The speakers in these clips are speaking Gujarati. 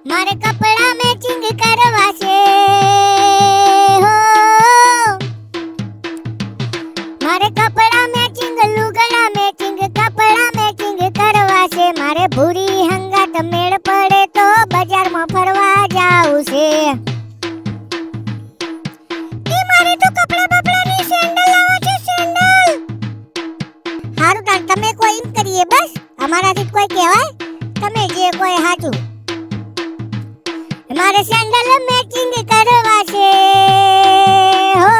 મારે કપડા મેચિંગ કરવા છે હો. મારે કપડા મેચિંગ લુગડા મેચિંગ કપડા મેચિંગ કરવા છે મારે ભૂરી હંગાત મેળ પડે તો બજારમાં ફરવા જાવું છે તમે કોઈ એમ કરીએ બસ? અમારાથી કોઈ કહેવાય? તમે જે કોઈ હાચું મારે સેન્ડલ મેચિંગ કરવા છે. હો.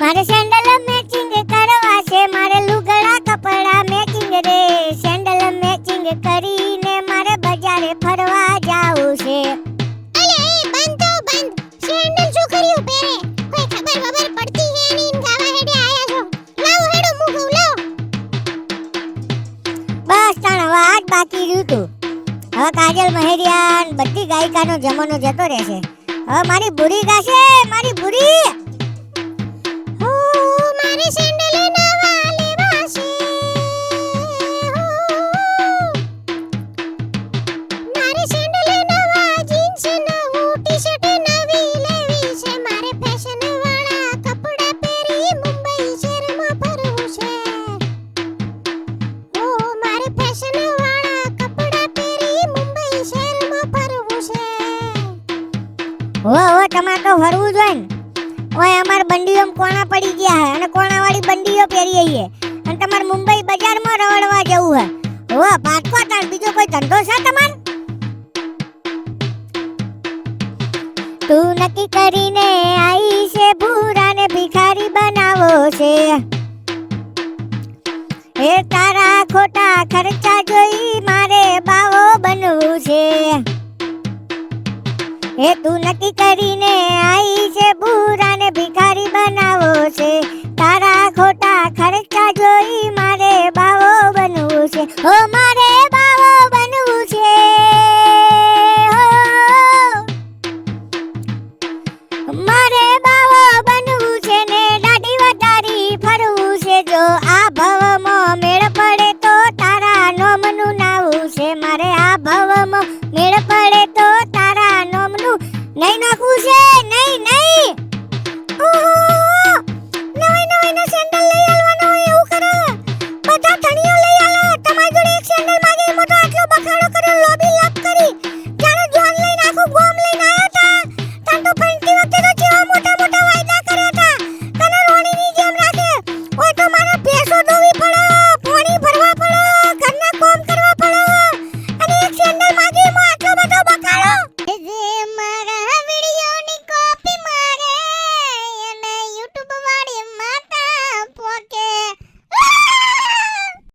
મારે સેન્ડલ મેચિંગ કરવા છે. મારે લુગડા કપડા મેચિંગ રે. સેન્ડલ મેચિંગ કરીને મારે બજારે ફરવા જાવું છે. અલે બંધ તો બંધ. સેન્ડલ કોઈ ખબર પડતી હે ની ગાવા હેડે આયા છો. લાવો હેડો મુગો લાવો. બસ તાણ વાત બાકી રહ્યું હવે કાજલ મહેરિયાન, બધી ગાયિકાનો જમાનો જતો રહેશે હવે મારી બુરી ગાશે? મારી બુરી? હો મારી હો ટમાટો ફરવું જોઈએ ને. ઓય, અમાર બંડીઓ કોણા પડી ગયા હે? અને કોણા વાળી બંડીઓ પહેરી આઈએ અને તમારે મુંબઈ બજારમાં રવડવા જવું હે. હો પાટકો તાર બીજો કોઈ ધંધો છે તમાર? તું નક્કી કરીને આઈ છે ભૂરાને ભિખારી બનાવો છે. એ તારા ખોટા ખર્ચા જોઈ હે તું નક્કી કરીને આવી છે બુરાને ભિખારી બનાવો છે. તારા ખોટા ખર્ચા જોઈ મારે બાવો બનવું છે. હો, મારે બાવો બનવું છે. મારે બાવો બનવું છે ને દાઢી વટારી ફરવું છે. જો આ ભવમાં મેળ પડે તો તારા નોમનું નાવું છે. મારે આ ભવમાં મેળ પડે